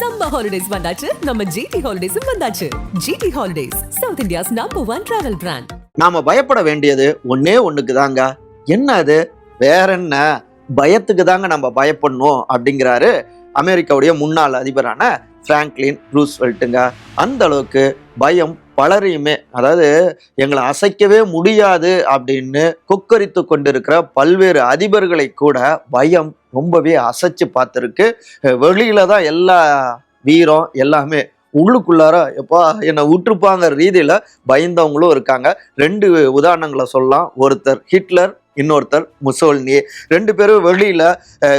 Summer holidays வந்தாச்சு. நம்ம GT ஹாலிடேஸும் வந்தாச்சு. GT holidays south India's number one travel brand நாம பயப்பட வேண்டியது ஒன்னே ஒண்ணுக்கு தாங்க. என்ன அது? வேற என்ன? பயத்துக்கு தாங்க நம்ம பயப்படணும் அப்படிங்கிறாரு அமெரிக்காவுடைய முன்னாள் அதிபரான ஃப்ராங்க்லின் ரூஸ்வெல்ட்டுங்க அந்த அளவுக்கு பயம் பலரையுமே அதாவது எங்களை அசைக்கவே முடியாது அப்படின்னு கொக்கரித்து கொண்டிருக்கிற பல்வேறு அதிபர்களை கூட பயம் ரொம்பவே அசைச்சு பார்த்துருக்கு. வெளியில தான் எல்லா வீரம் எல்லாமே உள்ளுக்குள்ளார எப்பா என்னை விட்டுருப்பாங்கிற ரீதியில் பயந்தவங்களும் இருக்காங்க. ரெண்டு உதாரணங்களை சொல்லலாம். ஒருத்தர் ஹிட்லர் இன்னொருத்தர் முசோல்னி. ரெண்டு பேரும் வெளியில்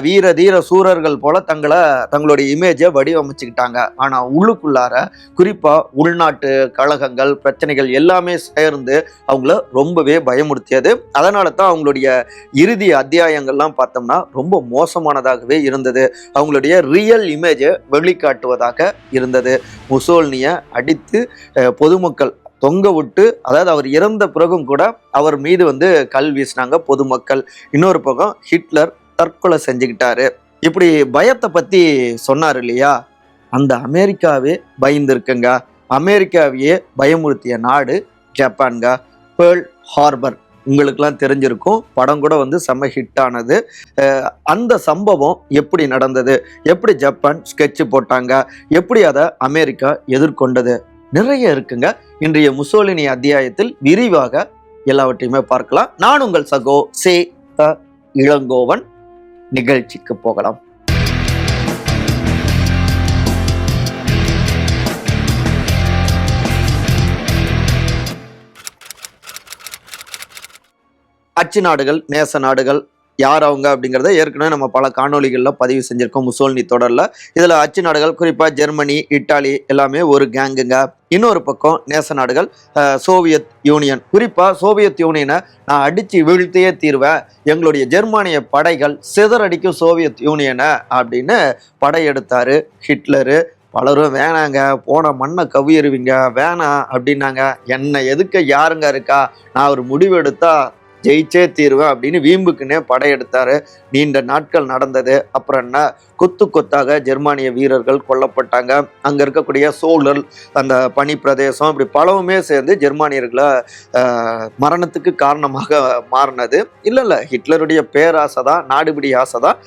வீர தீர சூரர்கள் போல் தங்களை தங்களுடைய இமேஜை வடிவமைச்சுக்கிட்டாங்க. ஆனால் உள்ளுக்குள்ளார குறிப்பாக உள்நாட்டு கழகங்கள் பிரச்சனைகள் எல்லாமே சேர்ந்து அவங்கள ரொம்பவே பயமுறுத்தியது. அதனால தான் அவங்களுடைய இறுதி அத்தியாயங்கள்லாம் பார்த்தோம்னா ரொம்ப மோசமானதாகவே இருந்தது. அவங்களுடைய ரியல் இமேஜை வெளிக்காட்டுவதாக இருந்தது. முசோல்னியை அடித்து பொதுமக்கள் தொங்க விட்டு அதாவது அவர் இறந்த பிறகும் கூட அவர் மீது வந்து கல் வீசினாங்க பொதுமக்கள். இன்னொரு பக்கம் ஹிட்லர் தற்கொலை செஞ்சுக்கிட்டாரு. இப்படி பயத்தை பத்தி சொன்னார் இல்லையா? அந்த அமெரிக்காவே பயந்துருக்குங்க. அமெரிக்காவையே பயமுறுத்திய நாடு ஜப்பான்க பேர்ல் ஹார்பர். உங்களுக்கெல்லாம் தெரிஞ்சிருக்கும். படம் கூட வந்து செம்ம ஹிட் ஆனது அந்த சம்பவம் எப்படி நடந்தது? எப்படி ஜப்பான் ஸ்கெட்ச் போட்டாங்க? எப்படி அதை அமெரிக்கா எதிர்கொண்டது? நிறைய இருக்குங்க. இன்றைய முசோலினி அத்தியாயத்தில் விரிவாக எல்லாவற்றையுமே பார்க்கலாம். நான் உங்கள் சகோ சே த இளங்கோவன். நிகழ்ச்சிக்கு போகலாம். அச்சு நாடுகள் நேச நாடுகள் யார் அவங்க அப்படிங்கிறத ஏற்கனவே நம்ம பல காணொளிகளில் பதிவு செஞ்சிருக்கோம். முசோல்னி தொடரில். இதில் அச்சு நாடுகள் குறிப்பாக ஜெர்மனி இட்டாலி எல்லாமே ஒரு கேங்குங்க. இன்னொரு பக்கம் நேச நாடுகள் சோவியத் யூனியன். குறிப்பாக சோவியத் யூனியனை நான் அடித்து வீழ்த்தியே தீர்வேன். எங்களுடைய ஜெர்மானிய படைகள் சிதறடிக்கும் சோவியத் யூனியனை அப்படின்னு படையெடுத்தார் ஹிட்லரு. பலரும் வேணாங்க போன மண்ணை கவியறுவீங்க வேணாம் அப்படின்னாங்க. என்னை எதுக்க யாருங்க இருக்கா? நான் ஒரு முடிவு எடுத்தால் ஜெயிச்சே தீர்வேன் அப்படின்னு வீம்புக்குன்னே படையெடுத்தாரு. நீண்ட நாட்கள் நடந்தது. அப்புறம் என்ன? கொத்து கொத்தாக ஜெர்மானிய வீரர்கள் கொல்லப்பட்டாங்க. அங்கே இருக்கக்கூடிய சோழல் அந்த பனி பிரதேசம் இப்படி பலவுமே சேர்ந்து ஜெர்மானியர்களை மரணத்துக்கு காரணமாக மாறினது. இல்லை இல்லை ஹிட்லருடைய பேராசை தான் நாடுபிடி ஆசை தான்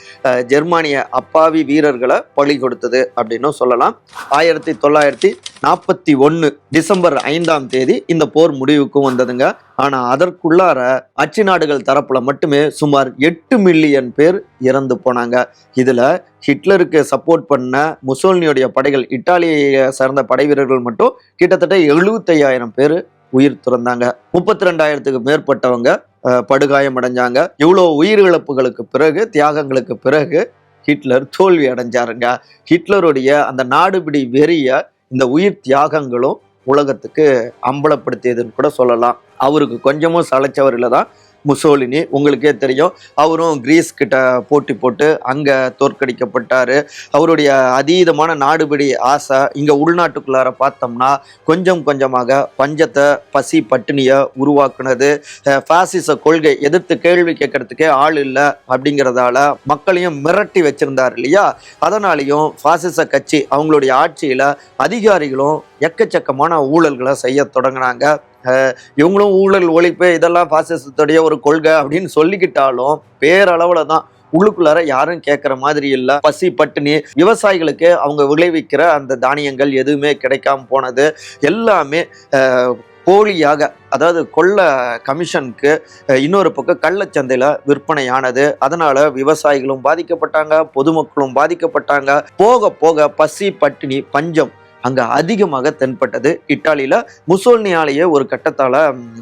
ஜெர்மானிய அப்பாவி வீரர்களை பழி கொடுத்தது அப்படின்னும் சொல்லலாம். ஆயிரத்தி தொள்ளாயிரத்தி நாற்பத்தி ஒன்று டிசம்பர் ஐந்தாம் தேதி இந்த போர் முடிவுக்கும் வந்ததுங்க. ஆனால் அதற்குள்ளார அச்சு நாடுகள் தரப்புல மட்டுமே சுமார் எட்டு மில்லியன் பேர் இறந்து போனாங்க. இதில் ஹிட்லருக்கு சப்போர்ட் பண்ண முசோலினியுடைய படைகள் இட்டாலியை சேர்ந்த படை வீரர்கள் மட்டும் கிட்டத்தட்ட எழுபத்தையாயிரம் பேர் உயிர் துறந்தாங்க. முப்பத்தி ரெண்டாயிரத்துக்கு மேற்பட்டவங்க படுகாயம் அடைஞ்சாங்க இவ்வளோ உயிரிழப்புகளுக்கு பிறகு தியாகங்களுக்கு பிறகு ஹிட்லர் தோல்வி அடைஞ்சாருங்க. ஹிட்லருடைய அந்த நாடுபிடி வெறிய இந்த உயிர் தியாகங்களும் உலகத்துக்கு அம்பலப்படுத்தியதுன்னு கூட சொல்லலாம். அவருக்கு கொஞ்சமும் சளைச்சவரில் தான் முசோலினி. உங்களுக்கே தெரியும். அவரும் கிரீஸ் கிட்ட போட்டி போட்டு அங்கே தோற்கடிக்கப்பட்டார். அவருடைய அதீதமான நாடுபிடி ஆசை இங்கே உள்நாட்டுக்குள்ளார பார்த்தோம்னா கொஞ்சம் கொஞ்சமாக பஞ்சத்தை பசி பட்டினியை உருவாக்குனது. ஃபாசிச கொள்கை எதிர்த்து கேள்வி கேட்கறதுக்கே ஆள் இல்லை அப்படிங்கிறதால மக்களையும் மிரட்டி வச்சிருந்தார் இல்லையா? அதனாலையும் ஃபாசிச கட்சி அவங்களுடைய ஆட்சியில் அதிகாரிகளும் எக்கச்சக்கமான ஊழல்களை செய்ய தொடங்கினாங்க. இவங்களும் ஊழல் ஒழிப்பு இதெல்லாம் பாசிசத்துடைய ஒரு கொள்கை அப்படின்னு சொல்லிக்கிட்டாலும் பேரளவுல தான் உள்ளுக்குள்ளார யாரும் கேட்குற மாதிரி இல்லை. பசி பட்டினி விவசாயிகளுக்கு அவங்க விளைவிக்கிற அந்த தானியங்கள் எதுவுமே கிடைக்காம போனது எல்லாமே போலியாக அதாவது கொள்ள கமிஷனுக்கு இன்னொரு பக்கம் கள்ளச்சந்தையில் விற்பனையானது. அதனால விவசாயிகளும் பாதிக்கப்பட்டாங்க பொதுமக்களும் பாதிக்கப்பட்டாங்க. போக போக பசி பட்டினி பஞ்சம் அங்கே அதிகமாக தென்பட்டது. இட்டாலியில் முசோல்னியாலேயே ஒரு கட்டத்தால்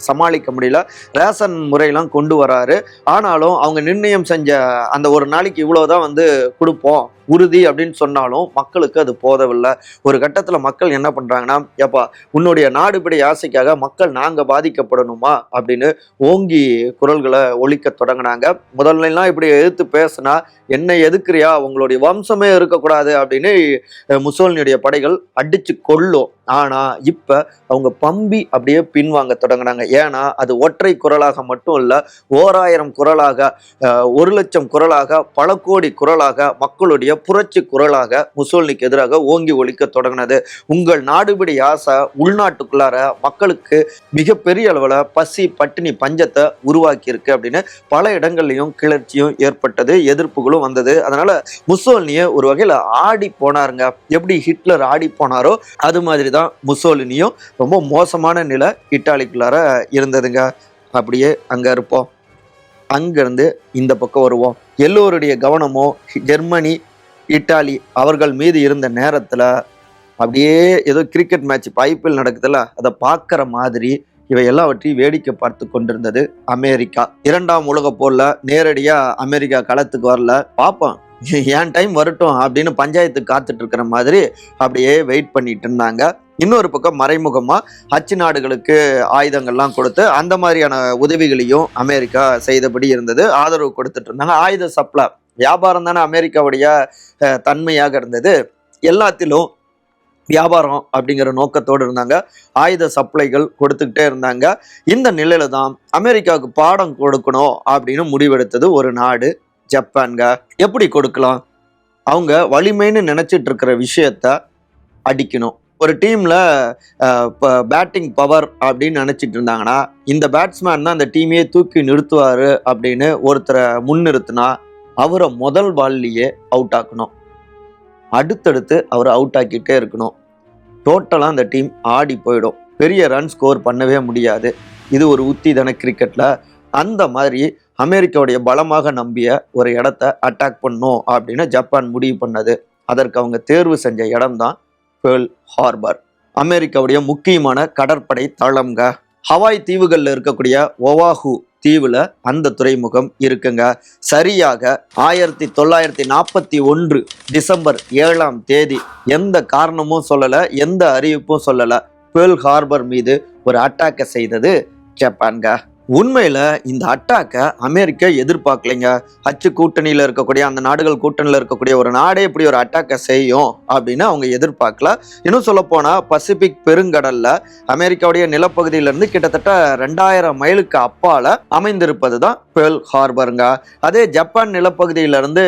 சமாளிக்க முடியல. ரேஷன் முறையெல்லாம் கொண்டு வராரு. ஆனாலும் அவங்க நிர்ணயம் செஞ்ச அந்த ஒரு நாளைக்கு இவ்வளோதான் வந்து கொடுப்போம். உறுதி அப்படின்னு சொன்னாலும் மக்களுக்கு அது போதவில்லை. ஒரு கட்டத்தில் மக்கள் என்ன பண்ணுறாங்கன்னா ஏப்பா உன்னுடைய நாடுபடி ஆசைக்காக மக்கள் நாங்கள் பாதிக்கப்படணுமா? அப்படின்னு ஓங்கி குரல்களை ஒழிக்க தொடங்கினாங்க. முதல்லாம் இப்படி எதிர்த்து பேசினா என்ன எதுக்குறியா? உங்களுடைய வம்சமே இருக்கக்கூடாது அப்படின்னு அஹ், முசோலினியுடைய படைகள் அடித்து கொள்ளும் ஆனா இப்ப அவங்க பம்பி அப்படியே பின்வாங்க தொடங்கினாங்க ஏன்னா அது ஒற்றை குரலாக மட்டும் இல்ல ஓராயிரம் குரலாக ஒரு லட்சம் குரலாக பல கோடி குரலாக மக்களுடைய புரட்சி குரலாக முசோல்னிக்கு எதிராக ஓங்கி ஒழிக்க தொடங்கினது. உங்கள் நாடுபடி ஆசை உள்நாட்டுக்குள்ளார மக்களுக்கு மிகப்பெரிய அளவில் பசி பட்டினி பஞ்சத்தை உருவாக்கியிருக்கு அப்படின்னு பல இடங்கள்லையும் கிளர்ச்சியும் ஏற்பட்டது எதிர்ப்புகளும் வந்தது. அதனால முசோலினிய ஒரு வகையில் ஆடி போனாருங்க. எப்படி ஹிட்லர் ஆடி போனாரோ அது மாதிரி தான் முசோலினியும் ரொம்ப மோசமான நிலை இட்டாலிக்குள்ளார இருந்ததுங்க. அப்படியே அங்கே இருப்போம். அங்கேருந்து இந்த பக்கம் வருவோம். எல்லோருடைய கவனமும் ஜெர்மனி இட்டாலி அவர்கள் மீது இருந்த நேரத்தில் அப்படியே ஏதோ கிரிக்கெட் மேட்ச் பைப்பில் நடக்குதுல்ல அதை பார்க்குற மாதிரி இவை எல்லாவற்றையும் வேடிக்கை பார்த்து கொண்டிருந்தது அமெரிக்கா. இரண்டாம் உலக போரில் நேரடியாக அமெரிக்கா களத்துக்கு வரல. பார்ப்போம். என் டைம் வரட்டும் அப்படின்னு பஞ்சாயத்து காத்துட்டு இருக்கிற மாதிரி அப்படியே வெயிட் பண்ணிட்டு இருந்தாங்க. இன்னொரு பக்கம் மறைமுகமாக அச்சு நாடுகளுக்கு ஆயுதங்கள்லாம் கொடுத்து அந்த மாதிரியான உதவிகளையும் அமெரிக்கா செய்தபடி இருந்தது. ஆதரவு கொடுத்துட்டு இருந்தாங்க. ஆயுத சப்ளை வியாபாரம் தானே அமெரிக்காவுடைய தன்மையாக இருந்தது. எல்லாத்திலும் வியாபாரம் அப்படிங்கிற நோக்கத்தோடு இருந்தாங்க. ஆயுத சப்ளைகள் கொடுத்துக்கிட்டே இருந்தாங்க. இந்த நிலையில தான் அமெரிக்காவுக்கு பாடம் கொடுக்கணும் அப்படின்னு முடிவெடுத்தது ஒரு நாடு ஜப்பான்க எப்படி கொடுக்கலாம்? அவங்க வலிமைன்னு நினச்சிட்டு இருக்கிற விஷயத்த அடிக்கணும். ஒரு டீமில் பேட்டிங் பவர் அப்படின்னு நினச்சிட்டு இருந்தாங்கன்னா இந்த பேட்ஸ்மேன் தான் அந்த டீமையே தூக்கி நிறுத்துவார் அப்படின்னு ஒருத்தரை முன்னிறுத்தினா அவரை முதல் பால்லையே அவுட் ஆக்கணும். அடுத்தடுத்து அவரை அவுட் ஆக்கிட்டே இருக்கணும். டோட்டலாக அந்த டீம் ஆடி போயிடும். பெரிய ரன் ஸ்கோர் பண்ணவே முடியாது. இது ஒரு உத்தி தானே கிரிக்கெட்டில் அந்த மாதிரி அமெரிக்காவுடைய பலமாக நம்பிய ஒரு இடத்த அட்டாக் பண்ணும் அப்படின்னு ஜப்பான் முடிவு பண்ணது. அதற்கு அவங்க தேர்வு செஞ்ச இடம்தான் பேர்ல் ஹார்பர் அமெரிக்காவுடைய முக்கியமான கடற்படை தளம்ங்க ஹவாய் தீவுகளில் இருக்கக்கூடிய ஒவாஹு தீவுல அந்த துறைமுகம் இருக்குங்க. சரியாக ஆயிரத்தி தொள்ளாயிரத்தி நாற்பத்தி ஒன்று டிசம்பர் ஏழாம் தேதி எந்த காரணமும் சொல்லலை எந்த அறிவிப்பும் சொல்லலை. பேர்ல் ஹார்பர் மீது ஒரு அட்டாக்கை செய்தது ஜப்பான்க உண்மையில் இந்த அட்டாக்கை அமெரிக்கா எதிர்பார்க்கலைங்க. அச்சு கூட்டணியில் இருக்கக்கூடிய அந்த நாடுகள் கூட்டணியில் இருக்கக்கூடிய ஒரு நாடே இப்படி ஒரு அட்டாக்கை செய்யும் அப்படின்னு அவங்க எதிர்பார்க்கல. இன்னும் சொல்லப்போனால் பசிபிக் பெருங்கடலில் அமெரிக்காவுடைய நிலப்பகுதியில இருந்து கிட்டத்தட்ட ரெண்டாயிரம் மைலுக்கு அப்பால் அமைந்திருப்பது தான் பேர்ல் ஹார்பருங்க. அதே ஜப்பான் நிலப்பகுதியிலேருந்து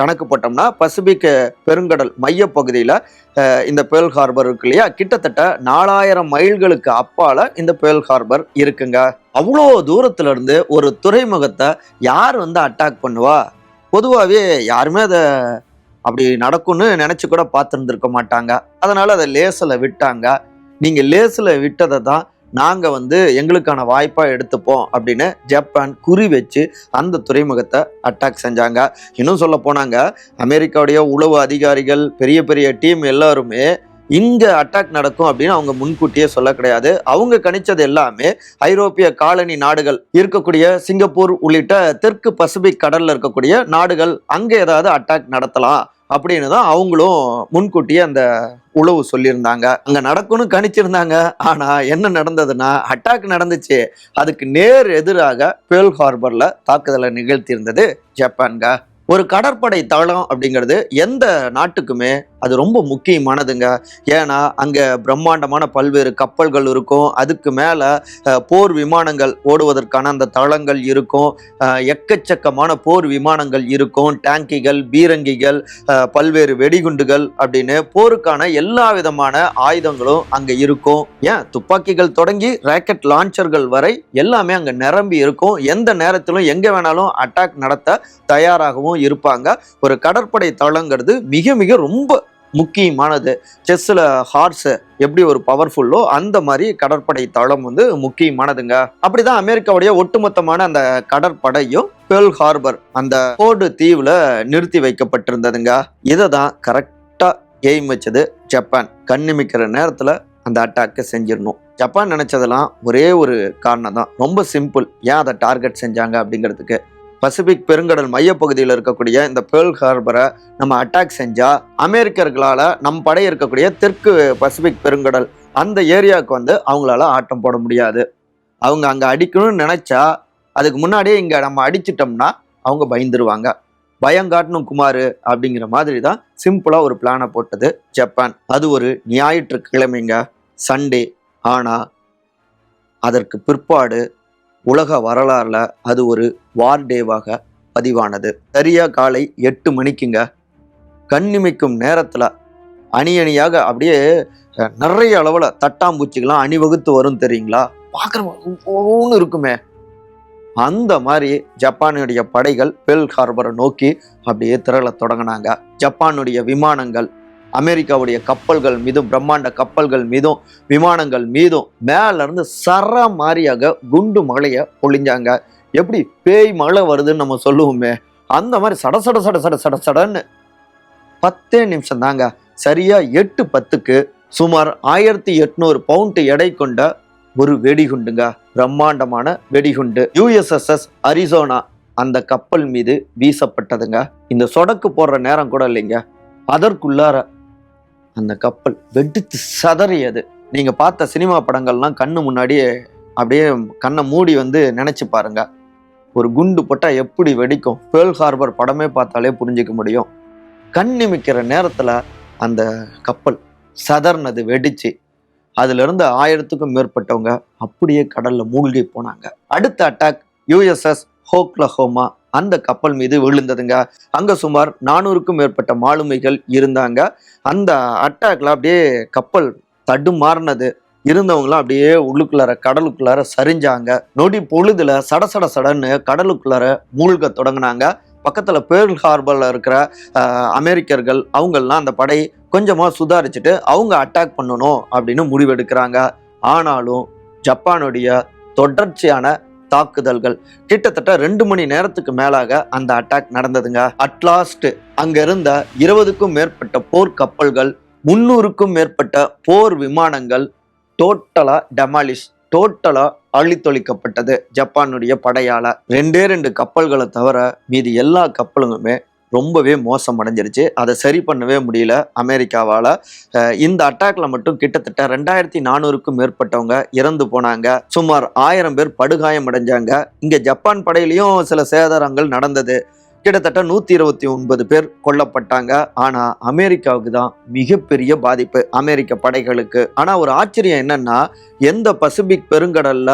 கணக்கு போட்டோம்னா பசிபிக் பெருங்கடல் மையப்பகுதியில் இந்த பேர்ல் ஹார்பர் இருக்கு இல்லையா? கிட்டத்தட்ட நாலாயிரம் மைல்களுக்கு அப்பால இந்த பேர்ல் ஹார்பர் இருக்குங்க. அவ்வளோ தூரத்துல இருந்து ஒரு துறைமுகத்தை யார் வந்து அட்டாக் பண்ணுவா? பொதுவாகவே யாருமே அதை அப்படி நடக்கும்னு நினச்சி கூட பார்த்துருந்துருக்க மாட்டாங்க. அதனால் அதை லேசில் விட்டாங்க. நீங்கள் லேசில் விட்டதை தான் நாங்கள் வந்து எங்களுக்கான வாய்ப்பாக எடுத்துப்போம் அப்படின்னு ஜப்பான் குறி வச்சு அந்த துறைமுகத்தை அட்டாக் செஞ்சாங்க. இன்னும் சொல்ல போனாங்க அமெரிக்காவுடைய உளவு அதிகாரிகள் பெரிய பெரிய டீம் எல்லாருமே இங்கே அட்டாக் நடக்கும் அப்படின்னு அவங்க முன்கூட்டியே சொல்ல கிடையாது. அவங்க கணிச்சது எல்லாமே ஐரோப்பிய காலனி நாடுகள் இருக்கக்கூடிய சிங்கப்பூர் உள்ளிட்ட தெற்கு பசிபிக் கடலில் இருக்கக்கூடிய நாடுகள் அங்கே ஏதாவது அட்டாக் நடத்தலாம். அப்படின்னு தான் அவங்களும் முன்கூட்டியே அந்த உழவு சொல்லியிருந்தாங்க. அங்கே நடக்கும்னு கணிச்சிருந்தாங்க. ஆனால் என்ன நடந்ததுன்னா அட்டாக் நடந்துச்சு. அதுக்கு நேர் எதிராக பேர்ல் ஹார்பரில் தாக்குதலை நிகழ்த்தியிருந்தது ஜப்பான்க. ஒரு கடற்படை தளம் அப்படிங்கிறது எந்த நாட்டுக்குமே அது ரொம்ப முக்கியமானதுங்க. ஏன்னா அங்கே பிரம்மாண்டமான பல்வேறு கப்பல்கள் இருக்கும். அதுக்கு மேலே போர் விமானங்கள் ஓடுவதற்கான அந்த தளங்கள் இருக்கும். எக்கச்சக்கமான போர் விமானங்கள் இருக்கும். டேங்கிகள் பீரங்கிகள் பல்வேறு வெடிகுண்டுகள் அப்படின்னு போருக்கான எல்லா விதமான ஆயுதங்களும் அங்கே இருக்கும். ஏன்? துப்பாக்கிகள் தொடங்கி ராக்கெட் லான்ச்சர்கள் வரை எல்லாமே அங்கே நிரம்பி இருக்கும். எந்த நேரத்திலும் எங்கே வேணாலும் அட்டாக் நடத்த தயாராகவும் இருப்பாங்க. ஒரு கடற்படை தளங்கிறது மிக மிக ரொம்ப முக்கியமானது. செஸ்ஸில் ஹார்ஸ் எப்படி ஒரு பவர்ஃபுல்லோ அந்த மாதிரி கடற்படை தளம் வந்து முக்கியமானதுங்க. அப்படிதான் அமெரிக்காவுடைய ஒட்டுமொத்தமான அந்த கடற்படையும் பேர்ல் ஹார்பர் அந்த போர்டு தீவுல நிறுத்தி வைக்கப்பட்டிருந்ததுங்க. இதை தான் கரெக்டாக எய்ம் வச்சது ஜப்பான். கண்ணிமிக்கிற நேரத்தில் அந்த அட்டாக்கை செஞ்சிடணும். ஜப்பான் நினைச்சதெல்லாம் ஒரே ஒரு காரணம் தான் ரொம்ப சிம்பிள் ஏன் அதை டார்கெட் செஞ்சாங்க அப்படிங்கிறதுக்கு? பசிபிக் பெருங்கடல் மையப்பகுதியில் இருக்கக்கூடிய இந்த பேர்ல் ஹார்பரை நம்ம அட்டாக் செஞ்சால் அமெரிக்கர்களால் நம் படை இருக்கக்கூடிய தெற்கு பசிபிக் பெருங்கடல் அந்த ஏரியாவுக்கு வந்து அவங்களால ஆட்டம் போட முடியாது. அவங்க அங்கே அடிக்கணும்னு நினச்சா அதுக்கு முன்னாடியே இங்கே நம்ம அடிச்சிட்டோம்னா அவங்க பயந்துருவாங்க. பயங்காட்டணும் குமார் அப்படிங்கிற மாதிரி தான் சிம்பிளாக ஒரு பிளானை போட்டது ஜப்பான். அது ஒரு ஞாயிற்றுக்கிழமைங்க. சண்டே. ஆனா அதற்கு பிற்பாடு உலக வரலாறுல அது ஒரு வார் டேவாக பதிவானது. சரியா காலை எட்டு மணிக்குங்க. கண்ணிமைக்கும் நேரத்துல அணி அணியாக அப்படியே நிறைய அளவுல தட்டாம்பூச்சிகள்லாம் அணிவகுத்து வரும் தெரியுங்களா? பார்க்குறவங்க இருக்குமே. அந்த மாதிரி ஜப்பானுடைய படைகள் பெல் ஹார்பரை நோக்கி அப்படியே திரள தொடங்கினாங்க. ஜப்பானுடைய விமானங்கள் அமெரிக்காவுடைய கப்பல்கள் மீதும் பிரம்மாண்ட கப்பல்கள் மீதும் விமானங்கள் மீதும் மேலேருந்து சர மாதிரியாக குண்டு மழையை பொழிஞ்சாங்க. எப்படி பேய் மழை வருதுன்னு நம்ம சொல்லுவோமே அந்த மாதிரி சட சட சட சட சட சடன்னு பத்தே நிமிஷம் தாங்க சரியா எட்டு பத்துக்கு சுமார் ஆயிரத்தி எட்நூறு பவுண்ட் எடை கொண்ட ஒரு வெடிகுண்டுங்க பிரம்மாண்டமான வெடிகுண்டு. யூஎஸ்எஸ்எஸ் அரிசோனா அந்த கப்பல் மீது வீசப்பட்டதுங்க. இந்த சொடக்கு போடுற நேரம் கூட இல்லைங்க. அதற்குள்ளார அந்த கப்பல் வெடித்து சதறியது. நீங்க பார்த்த சினிமா படங்கள்லாம் கண்ணு முன்னாடியே அப்படியே கண்ணை மூடி வந்து நினைச்சு பாருங்க. ஒரு குண்டு போட்டால் எப்படி வெடிக்கும்? பேர்ல் ஹார்பர் படமே பார்த்தாலே புரிஞ்சிக்க முடியும். கண் நிமிக்கிற நேரத்தில் அந்த கப்பல் சதர்னது வெடிச்சு. அதிலிருந்து ஆயிரத்துக்கும் மேற்பட்டவங்க அப்படியே கடலில் மூழ்கி போனாங்க. அடுத்த அட்டாக் யூஎஸ்எஸ் ஹோக்லஹோமா அந்த கப்பல் மீது விழுந்ததுங்க. அங்க சுமார் நானூறுக்கும் மேற்பட்ட மாலுமிகள் இருந்தாங்க. அந்த அட்டாக்ல அப்படியே கப்பல் தடுமாறினது. இருந்தவங்களாம் அப்படியே உள்ளுக்குள்ளார கடலுக்குள்ளார சரிஞ்சாங்க. நொடி பொழுதுல சட சட சடன்னு கடலுக்குள்ளார மூழ்க தொடங்கினாங்க. பக்கத்துல பேர்ல் ஹார்பர்ல இருக்கிற அமெரிக்கர்கள் அவங்கெல்லாம் அந்த படை கொஞ்சமா சுதாரிச்சுட்டு அவங்க அட்டாக் பண்ணணும் அப்படின்னு முடிவெடுக்கிறாங்க. ஆனாலும் ஜப்பானுடைய தொடர்ச்சியான தாக்குதல்கள். கிட்டத்தட்ட ரெண்டு மணி நேரத்துக்கு மேலாக அந்த அட்டாக் நடந்ததுங்க. அட்லாஸ்ட் அங்க இருந்த இருபதுக்கும் மேற்பட்ட போர் கப்பல்கள் முன்னூறுக்கும் மேற்பட்ட போர் விமானங்கள் டோட்டலா டெமாலிஷ் டோட்டலா அழித்தொழிக்கப்பட்டது ஜப்பானுடைய படையால. ரெண்டே ரெண்டு கப்பல்களை தவிர மீதி எல்லா கப்பலுமே ரொம்பவே மோசம் அடைஞ்சிருச்சு அதை சரி பண்ணவே முடியல அமெரிக்காவால். இந்த அட்டாக்ல மட்டும் கிட்டத்தட்ட ரெண்டாயிரத்தி நானூறுக்கும் மேற்பட்டவங்க இறந்து போனாங்க. சுமார் ஆயிரம் பேர் படுகாயம் அடைஞ்சாங்க. இங்க ஜப்பான் படையிலையும் சில சேதாரங்கள் நடந்தது. கிட்டத்தட்ட நூத்தி இருபத்தி ஒன்பது பேர் கொல்லப்பட்டாங்க. ஆனா அமெரிக்காவுக்கு தான் மிகப்பெரிய பாதிப்பு அமெரிக்க படைகளுக்கு. ஆனா ஒரு ஆச்சரியம் என்னன்னா எந்த பசிபிக் பெருங்கடல்ல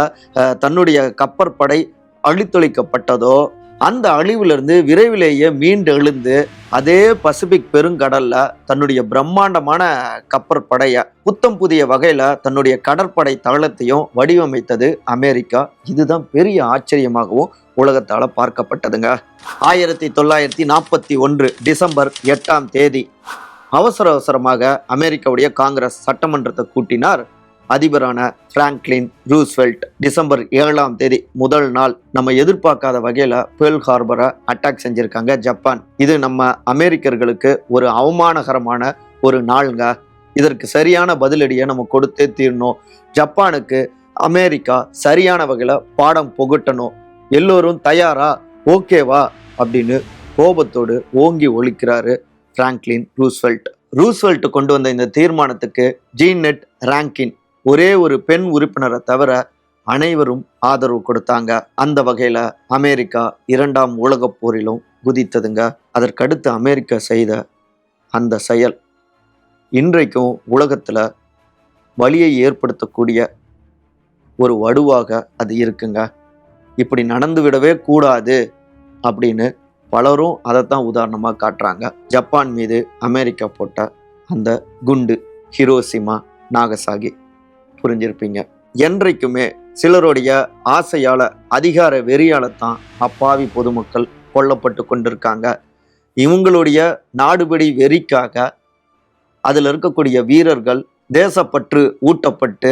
தன்னுடைய கப்பற்படை அழித்தொழிக்கப்பட்டதோ அந்த அழிவிலிருந்து விரைவிலேயே மீண்டு எழுந்து அதே பசிபிக் பெருங்கடல்ல தன்னுடைய பிரம்மாண்டமான கப்பற்படைய புத்தம் புதிய வகையில தன்னுடைய கடற்படை தளத்தையும் வடிவமைத்தது அமெரிக்கா. இதுதான் பெரிய ஆச்சரியமாகவும் உலகத்தால பார்க்கப்பட்டதுங்க. ஆயிரத்தி தொள்ளாயிரத்தி நாற்பத்தி ஒன்று டிசம்பர் எட்டாம் தேதி அவசர அவசரமாக அமெரிக்காவுடைய காங்கிரஸ் சட்டமன்றத்தை கூட்டினார். அதிபரான பிராங்க்லின் ரூஸ்வெல்ட். டிசம்பர் ஏழாம் தேதி முதல் நாள் நம்ம எதிர்பார்க்காத வகையில் பேர்ல் ஹார்பரை அட்டாக் செஞ்சுருக்காங்க ஜப்பான். இது நம்ம அமெரிக்கர்களுக்கு ஒரு அவமானகரமான ஒரு நாளுங்க. இதற்கு சரியான பதிலடியை நம்ம கொடுத்தே தீரணும். ஜப்பானுக்கு அமெரிக்கா சரியான வகையில் பாடம் புகட்டணும். எல்லோரும் தயாரா? ஓகேவா? அப்படின்னு கோபத்தோடு ஓங்கி ஒழிக்கிறாரு பிராங்க்லின் ரூஸ்வெல்ட். ரூஸ்வெல்ட் கொண்டு வந்த இந்த தீர்மானத்துக்கு ஜீனெட் ரேங்கின் ஒரே ஒரு பெண் உறுப்பினரை தவிர அனைவரும் ஆதரவு கொடுத்தாங்க. அந்த வகையில் அமெரிக்கா இரண்டாம் உலகப் போரிலும் குதித்ததுங்க. அதற்கடுத்து அமெரிக்கா செய்த அந்த செயல் இன்றைக்கும் உலகத்தில் வலியை ஏற்படுத்தக்கூடிய ஒரு வடுவாக அது இருக்குங்க. இப்படி நடந்து விடவே கூடாது அப்படின்னு பலரும் அதைத்தான் உதாரணமாக காட்டுறாங்க. ஜப்பான் மீது அமெரிக்கா போட்ட அந்த குண்டு ஹிரோசிமா நாகசாகி. புரிஞ்சிருப்பீங்க. என்றைக்குமே சிலருடைய ஆசையால அதிகார வெறியால தான் அப்பாவி பொதுமக்கள் கொல்லப்பட்டு கொண்டிருக்காங்க. இவங்களுடைய நாடுபடி வெறிக்காக அதில் இருக்கக்கூடிய வீரர்கள் தேசப்பற்று ஊட்டப்பட்டு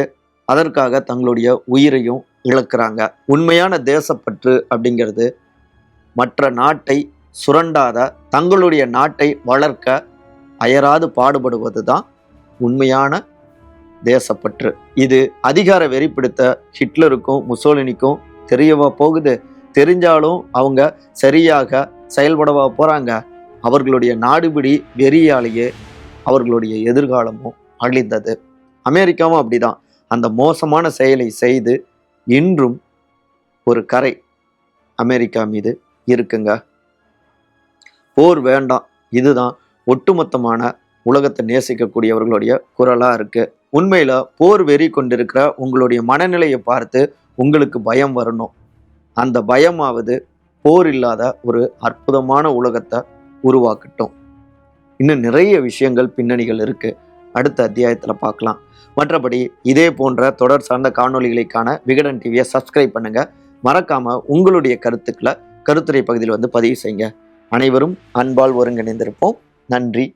அதற்காக தங்களுடைய உயிரையும் இழக்கிறாங்க. உண்மையான தேசப்பற்று அப்படிங்கிறது மற்ற நாட்டை சுரண்டாத தங்களுடைய நாட்டை வளர்க்க அயராது பாடுபடுவது தான் உண்மையான தேசப்பற்று. இது அதிகார வெறி பிடித்த ஹிட்லருக்கும் முசோலினிக்கும் தெரியவா போகுது? தெரிஞ்சாலும் அவங்க சரியாக செயல்படவா போகிறாங்க அவர்களுடைய நாடுபிடி வெறியாலேயே அவர்களுடைய எதிர்காலமும் அழிந்தது. அமெரிக்காவும் அப்படிதான். அந்த மோசமான செயலை செய்து இன்றும் ஒரு கரை அமெரிக்கா மீது இருக்குங்க. போர் வேண்டாம். இதுதான் ஒட்டுமொத்தமான உலகத்தை நேசிக்கக்கூடியவர்களுடைய குரலாக இருக்குது உண்மையில் போர் வெறி கொண்டிருக்கிற உங்களுடைய மனநிலையை பார்த்து உங்களுக்கு பயம் வரணும். அந்த பயமாவது போர் இல்லாத ஒரு அற்புதமான உலகத்தை உருவாக்கட்டும். இன்னும் நிறைய விஷயங்கள் பின்னணிகள் இருக்குது அடுத்த அத்தியாயத்தில் பார்க்கலாம். மற்றபடி இதே போன்ற தொடர் சார்ந்த காணொளிகளுக்கான விகடன் டிவியை சப்ஸ்கிரைப் பண்ணுங்கள் மறக்காமல் உங்களுடைய கருத்துக்களை கருத்துரை பகுதியில் வந்து பதிவு செய்யுங்க. அனைவரும் அன்பால் ஒருங்கிணைந்திருப்போம். நன்றி.